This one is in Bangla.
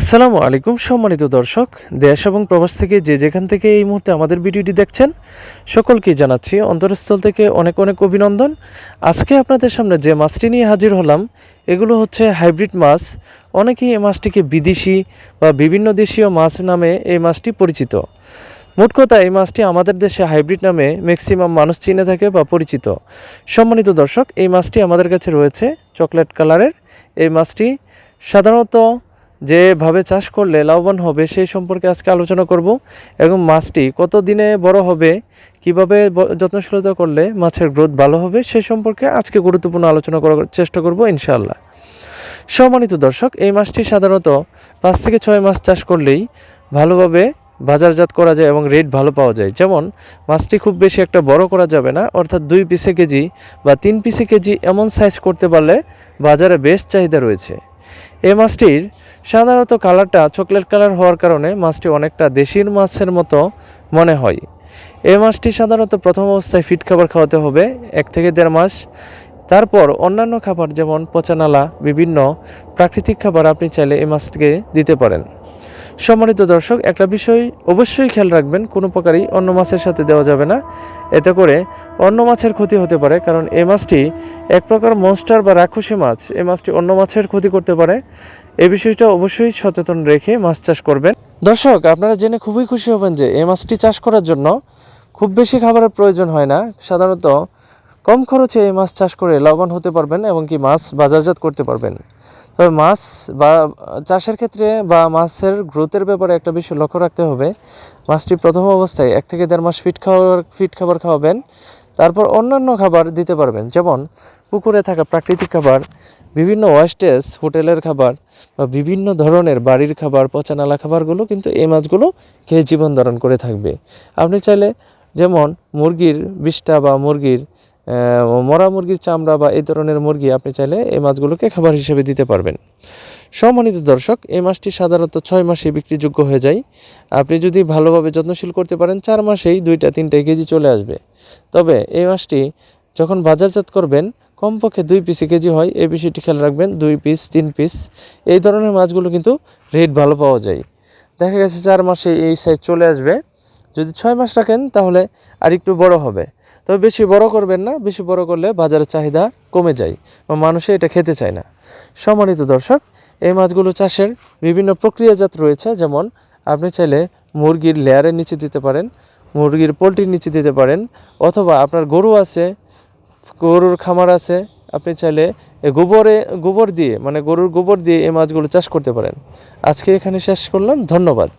আসসালামু আলাইকুম, সম্মানিত দর্শক। দেশ এবং প্রবাস থেকে যে যেখান থেকে এই মুহূর্তে আমাদের ভিডিওটি দেখছেন, সকলকে জানাচ্ছি অন্তরস্থল থেকে অনেক অনেক অভিনন্দন। আজকে আপনাদের সামনে যে মাছটি নিয়ে হাজির হলাম, এগুলো হচ্ছে হাইব্রিড মাছ। অনেকেই এই মাছটিকে বিদেশি বা বিভিন্ন দেশীয় মাছ নামে এই মাছটি পরিচিত। মোট কথা, এই মাছটি আমাদের দেশে হাইব্রিড নামে ম্যাক্সিমাম মানুষ চিনে থাকে বা পরিচিত। সম্মানিত দর্শক, এই মাছটি আমাদের কাছে রয়েছে, চকলেট কালারের। এই মাছটি সাধারণত যেভাবে চাষ করলে লাভবান হবে, সেই সম্পর্কে আজকে আলোচনা করব। এবং মাছটি কত দিনে বড় হবে, কীভাবে যত্নশীলতা করলে মাছের গ্রোথ ভালো হবে সেই সম্পর্কে আজকে গুরুত্বপূর্ণ আলোচনা করার চেষ্টা করব ইনশাআল্লাহ। সম্মানিত দর্শক, এই মাছটি সাধারণত পাঁচ থেকে ছয় মাস চাষ করলেই ভালোভাবে বাজারজাত করা যায় এবং রেট ভালো পাওয়া যায়। যেমন, মাছটি খুব বেশি একটা বড় করা যাবে না, অর্থাৎ দুই পিসে কেজি বা তিন পিসে কেজি এমন সাইজ করতে পারলে বাজারে বেশ চাহিদা রয়েছে। এই মাছটির সাধারণত কালারটা চকলেট কালার হওয়ার কারণে মাছটি অনেকটা দেশির মাছের মতো মনে হয়। এই মাছটি সাধারণত প্রথম অবস্থায় ফিট খাবার খাওয়াতে হবে, এক থেকে দেড় মাস। তারপর অন্যান্য খাবার যেমন পচানালা বিভিন্ন প্রাকৃতিক খাবার আপনি চাইলে এই মাছটিকে দিতে পারেন। সম্মানিত দর্শক, একটা বিষয় অবশ্যই খেয়াল রাখবেন, কোনো প্রকারই অন্য মাছের সাথে দেওয়া যাবে না। এতে করে অন্য মাছের ক্ষতি হতে পারে, কারণ এই মাছটি এক প্রকার মনস্টার বা রাক্ষসী মাছ। এই মাছটি অন্য মাছের ক্ষতি করতে পারে। এই বিষয়টা অবশ্যই সচেতন রেখে মাছ চাষ করবেন। দর্শক, আপনারা জেনে খুবই খুশি হবেন যে এই মাছটি চাষ করার জন্য খুব বেশি খাবারের প্রয়োজন হয় না। সাধারণত কম খরচে এই মাছ চাষ করে লাভবান হতে পারবেন এবং কি মাছ বাজারজাত করতে পারবেন। তবে মাছ বা চাষের ক্ষেত্রে বা মাছের গ্রোথের ব্যাপারে একটা বিষয় লক্ষ্য রাখতে হবে। মাছটি প্রথম অবস্থায় এক থেকে দেড় মাস ফিট খাবার ফিট খাবার খাওয়াবেন। তারপর অন্যান্য খাবার দিতে পারবেন। যেমন পুকুরে থাকা প্রাকৃতিক খাবার, বিভিন্ন ওয়েস্টেজ হোটেলের খাবার বা বিভিন্ন ধরনের বাড়ির খাবার, পচানালা খাবারগুলো কিন্তু এই মাছগুলো খেয়ে জীবন ধারণ করে থাকবে। আপনি চাইলে যেমন মুরগির বিষ্ঠা বা মুরগির মরা মুরগির চামড়া বা এই ধরনের মুরগি আপনি চাইলে এই মাছগুলোকে খাবার হিসেবে দিতে পারবেন। সম্মানিত দর্শক, এই মাছটি সাধারণত ছয় মাসে বিক্রিযোগ্য হয়ে যায়। আপনি যদি ভালোভাবে যত্নশীল করতে পারেন, চার মাসেই দুইটা তিনটা কেজি চলে আসবে। তবে এই মাছটি যখন বাজারজাত করবেন কমপক্ষে দুই পিসে কেজি হয়। এই বিষয়টি খেয়াল রাখবেন, দুই পিস তিন পিস এই ধরনের মাছগুলো কিন্তু রেট ভালো পাওয়া যায়। দেখা গেছে চার মাসে এই সাইজ চলে আসবে। যদি ছয় মাস রাখেন, তাহলে আর একটু বড় হবে। তবে বেশি বড় করবেন না, বেশি বড় করলে বাজারের চাহিদা কমে যায় বা মানুষে এটা খেতে চায় না। সম্মানিত দর্শক, এই মাছগুলো চাষের বিভিন্ন প্রক্রিয়াজাত রয়েছে। যেমন, আপনি চাইলে মুরগির লেয়ারের নিচে দিতে পারেন, মুরগির পোলট্রির নিচে দিতে পারেন, অথবা আপনার গরু আছে গরুর খামার আছে, আপনি চাইলে গোবরে, গোবর দিয়ে মানে গরুর গোবর দিয়ে এই মাছগুলো চাষ করতে পারেন। আজকে এখানে শেষ করলাম, ধন্যবাদ।